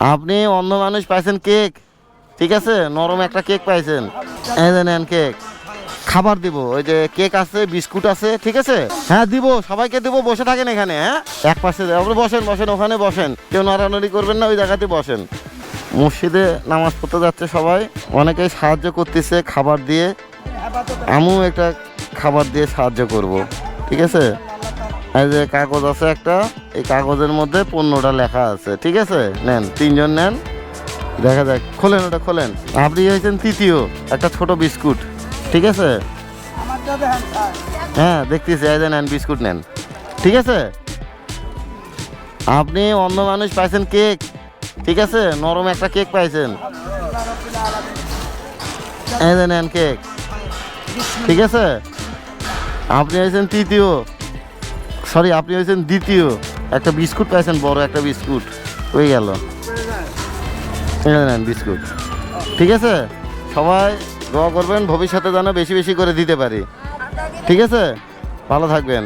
আপনি অন্য মানুষ পাইছেন কেক, ঠিক আছে? নরম একটা কেক পাইছেন। নেন কেক। খাবার দিব, ওই যে কেক আছে, বিস্কুট আছে, ঠিক আছে? হ্যাঁ দিব, সবাইকে দিব, বসে থাকেন এখানে হ্যাঁ? এক পাশে আপনি বসেন বসেন, ওখানে বসেন। কেউ নড়ানড়ি করবেন না, ওই জায়গাতে বসেন। মসজিদে নামাজ পড়তে যাচ্ছে সবাই, অনেকেই সাহায্য করতেছে খাবার দিয়ে। আমিও একটা খাবার দিয়ে সাহায্য করব, ঠিক আছে? এই যে কাগজ আছে একটা এই কাগজের মধ্যে পণ্যটা লেখা আছে ঠিক আছে? নেন তিনজন নেন। দেখা যাক খোলেন ওটা খোলেন। আপনি হয়েছেন তৃতীয় একটা ছোট বিস্কুট ঠিক আছে? হ্যাঁ দেখতেছি এই যে নেন বিস্কুট নেন ঠিক আছে? আপনি অন্য মানুষ পাইছেন কেক ঠিক আছে? নরম একটা কেক পাইছেন। এই যে নেন কেক ঠিক আছে? আপনি হয়েছেন তৃতীয় সরি, আপনি হয়েছেন দ্বিতীয়। একটা বিস্কুট পাইছেন, বড় একটা বিস্কুট। হয়ে গেল। বিস্কুট। ঠিক আছে? সবাই দোয়া করবেন, ভবিষ্যতে যেন বেশি বেশি করে দিতে পারি। ঠিক আছে? ভালো থাকবেন।